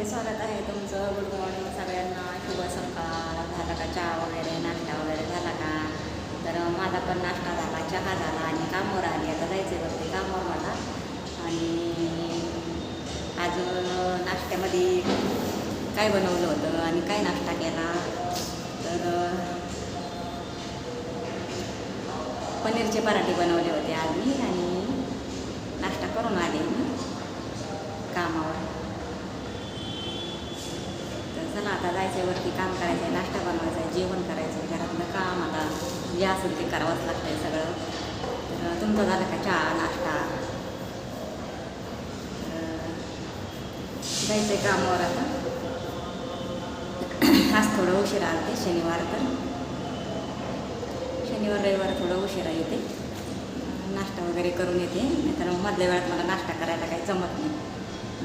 मंडळी स्वागत आहे तुमचं. गुड मॉर्निंग सगळ्यांना. शुभ सकाळ. झाला का चहा वगैरे नाश्ता वगैरे झाला का? तर माझा पण नाश्ता झाला चहा झाला आणि कामावर आली. आता जायचं वरती कामावर मला. आणि आज नाश्त्यामध्ये काय बनवलं होतं आणि काय नाश्ता केला? तर पनीरचे पराठे बनवले होते आज मी आणि नाश्ता करून आले मी कामावर. चला आता जायचं आहे वरती काम करायचं आहे नाश्ता बनवायचा आहे जेवण करायचं आहे घरातलं काम आता जे असेल ते करावंच लागतं आहे सगळं. तर तुमचं झालं का चहा नाश्ता? जायचं आहे कामावर आता. आज थोडं उशिरा आलते शनिवार तर. शनिवार रविवार थोडं उशिरा येते. नाश्ता वगैरे करून येते. नाहीतर मग मधल्या वेळात मला नाश्ता करायला काही जमत नाही.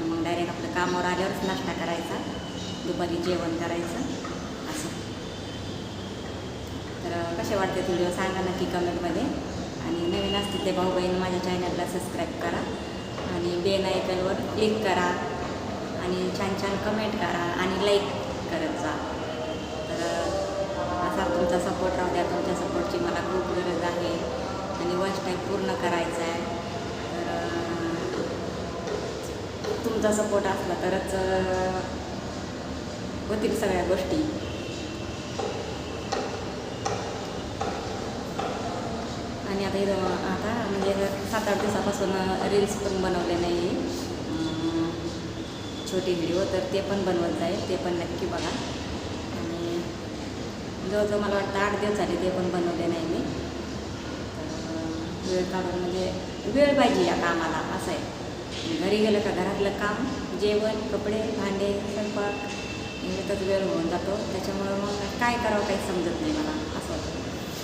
मग डायरेक्ट आपलं कामावर आल्यावरच नाश्ता करायचा. दुपारी जेवण करायचं असं. तर कसे वाटते व्हिडिओ सांगा नक्की कमेंटमध्ये. आणि नवीन असतील ते भाऊ बहीण माझ्या चॅनलला सबस्क्राईब करा. आणि बेल आयकनवर क्लिक करा. आणि छान छान कमेंट करा आणि लाईक करत जा. तर असा तुमचा सपोर्ट राहू द्या. तुमच्या सपोर्टची मला खूप गरज आहे. आणि वॉच टाईप पूर्ण करायचा आहे. तर तुमचा सपोर्ट असला तरच होतील सगळ्या गोष्टी. आणि आता इथं आता म्हणजे सात आठ दिवसापासून रील्स पण बनवले नाही. छोटी व्हिडिओ तर ते पण बनवत जाईल ते पण नक्की बघा. आणि जवळजवळ मला वाटतं आठ दिवस झाले ते पण बनवले नाही मी. वेळ काढून म्हणजे वेळ पाहिजे या कामाला असं आहे. घरी गेलं का घरातलं काम जेवण कपडे भांडे स्वयंपाक एकच वेळ होऊन जातो त्याच्यामुळं मग काय करावं काही समजत नाही मला असं होतं.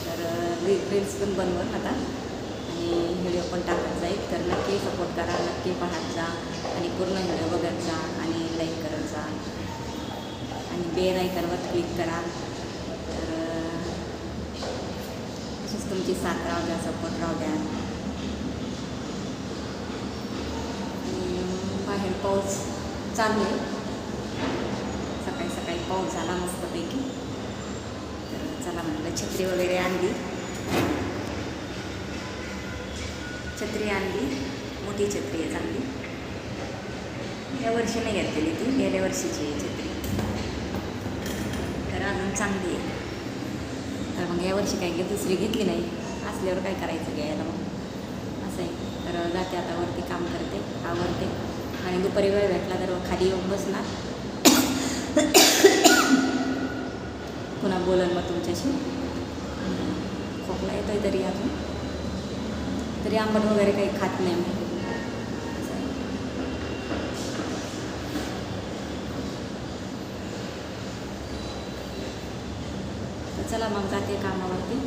तर री रील्स पण बनवून आता. आणि व्हिडिओ पण टाकत जाईल. तर नक्की सपोर्ट करा नक्की पाहत जा. आणि पूर्ण व्हिडिओ बघत जा आणि लाईक करत जा. आणि बेल आयकनवर क्लिक करा. तर तशीच तुमची साथ राहू द्या सपोर्ट राहू द्या. आणि बाहेर पाऊस चालू आहे. पाऊस झाला मस्तपैकी. तर चला म्हटलं छत्री वगैरे आणली. छत्री आणली. मोठी छत्री आहे चांगली. या वर्षी नाही घेतलेली ती गेल्या वर्षीची आहे छत्री. तर अजून चांगली आहे. तर मग यावर्षी काय घे दुसरी घेतली नाही. असल्यावर काय करायचं घ्यायला मग? असं आहे. तर जाते आता वरती काम करते आवडते आणि दुपारी वेळ भेटला तर खाली येऊन बसणार. पुन्हा मग तुमच्याशी. खोकला येतोय तरी अजून. तरी आंबट वगैरे काही खात नाही मी. असं तर चला मग जाते कामावरती.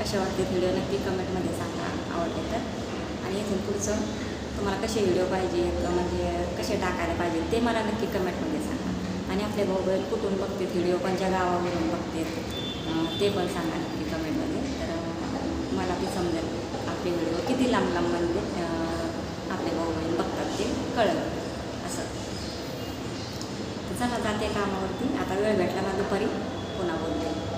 कशा वाटते व्हिडिओ नक्की कमेंटमध्ये सांगा आवडले तर. आणि इथून पुढचं तुम्हाला कसे व्हिडिओ पाहिजे म्हणजे कसे टाकायला पाहिजे ते मला नक्की कमेंटमध्ये आणि आपले भाऊ बहीण कुठून बघते व्हिडिओ कोणत्या गावावरून बघते ते पण सांगा नक्की कमेंटमध्ये तर मला ती समजेल. आपले व्हिडिओ किती लांब लांब म्हणजे आपले भाऊ बहीण बघतात ते कळलं. असं. तर चला जाते कामावरती. आता वेळ भेटला ना दुपारी? पुन्हा बोलते.